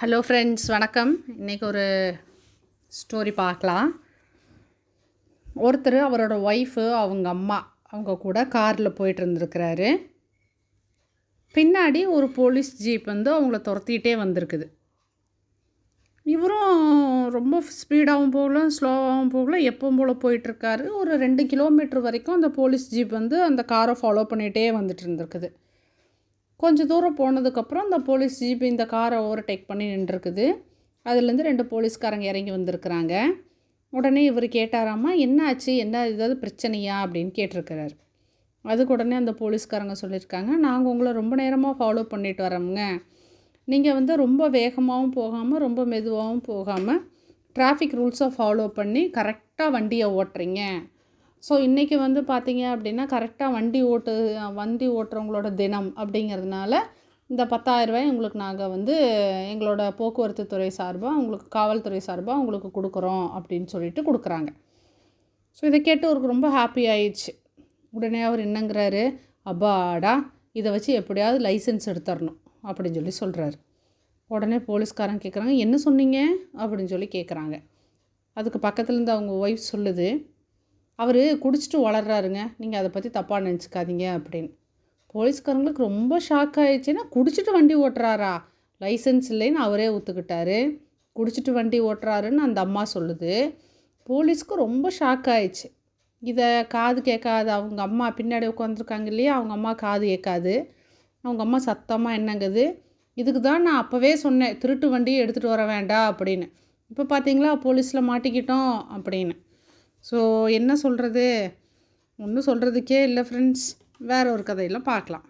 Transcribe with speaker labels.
Speaker 1: Hello friends வணக்கம். இன்றைக்கி ஒரு ஸ்டோரி பார்க்கலாம். ஒருத்தர் அவரோட ஒய்ஃபு அவங்க அம்மா அவங்க கூட காரில் போயிட்டு இருந்திருக்கிறாரு. பின்னாடி ஒரு போலீஸ் ஜீப் வந்து அவங்கள துரத்திக்கிட்டே வந்திருக்குது. இவரும் ரொம்ப ஸ்பீடாகவும் போகல ஸ்லோவாகவும் போகல எப்பவும் போல் போயிட்டுருக்காரு ஒரு ரெண்டு கிலோமீட்டர் வரைக்கும் அந்த போலீஸ் ஜீப் வந்து அந்த காரை ஃபாலோ பண்ணிகிட்டே வந்துட்டு இருந்திருக்குது. கொஞ்சம் தூரம் போனதுக்கப்புறம் அந்த போலீஸ் ஜீப் இந்த காரை ஓவர்டேக் பண்ணி நின்றுருக்குது. அதுலேருந்து ரெண்டு போலீஸ்காரங்க இறங்கி வந்திருக்கிறாங்க. உடனே இவர் கேட்டாராம்மா என்ன ஆச்சு என்ன ஏதாவது பிரச்சனையா? அப்படின்னு கேட்டிருக்கிறாரு. அதுக்கு உடனே அந்த போலீஸ்காரங்க சொல்லியிருக்காங்க நாங்கள் உங்களை ரொம்ப நேரமாக ஃபாலோ பண்ணிட்டு வரோமுங்க. நீங்கள் வந்து ரொம்ப வேகமாகவும் போகாமல் ரொம்ப மெதுவாகவும் போகாமல் டிராஃபிக் ரூல்ஸை ஃபாலோ பண்ணி கரெக்டாக வண்டியை ஓட்டுறீங்க. ஸோ இன்றைக்கி வந்து பார்த்தீங்க அப்படின்னா கரெக்டாக வண்டி ஓட்டு வண்டி ஓட்டுறவங்களோட தினம் அப்படிங்கிறதுனால இந்த பத்தாயிரரூபாய் உங்களுக்கு நாங்கள் வந்து எங்களோட போக்குவரத்து துறை சார்பாக உங்களுக்கு காவல்துறை சார்பாக உங்களுக்கு கொடுக்குறோம் அப்படின்னு சொல்லிட்டு கொடுக்குறாங்க. ஸோ இதை கேட்டு அவருக்கு ரொம்ப ஹாப்பி ஆயிடுச்சு. உடனே அவர் என்னங்கிறாரு அப்பாடா இதை வச்சு எப்படியாவது லைசன்ஸ் எடுத்துடணும் அப்படின்னு சொல்லி சொல்கிறாரு உடனே போலீஸ்காரன் கேட்குறாங்க என்ன சொன்னீங்க? அப்படின்னு சொல்லி கேட்குறாங்க அதுக்கு பக்கத்துலேருந்து அவங்க ஒய்ஃப் சொல்லுது அவர் குடிச்சிட்டு வளர்றாருங்க. நீங்கள் அதை பற்றி தப்பாக நினச்சிக்காதீங்க அப்படின்னு. போலீஸ்காரங்களுக்கு ரொம்ப ஷாக் ஆயிடுச்சுன்னா குடிச்சிட்டு வண்டி ஓட்டுறாரா? லைசன்ஸ் இல்லைன்னு அவரே ஒத்துக்கிட்டாரு. குடிச்சிட்டு வண்டி ஓட்டுறாருன்னு அந்த அம்மா சொல்லுது. போலீஸ்க்கு ரொம்ப ஷாக் ஆயிடுச்சு. இதை காது கேட்காது அவங்க அம்மா பின்னாடி உட்காந்துருக்காங்க இல்லையா? அவங்க அம்மா காது கேட்காது. அவங்க அம்மா சத்தமாக என்னங்குது? இதுக்கு தான் நான் அப்போவே சொன்னேன் திருட்டு வண்டியை எடுத்துகிட்டு வர வேண்டாம் அப்படின்னு. இப்போ பார்த்தீங்களா போலீஸில் மாட்டிக்கிட்டோம் அப்படின்னு. ஸோ என்ன சொல்கிறது? ஒன்றும் சொல்கிறதுக்கே இல்லை ஃப்ரெண்ட்ஸ் வேற ஒரு கதையெல்லாம் பார்க்கலாம்.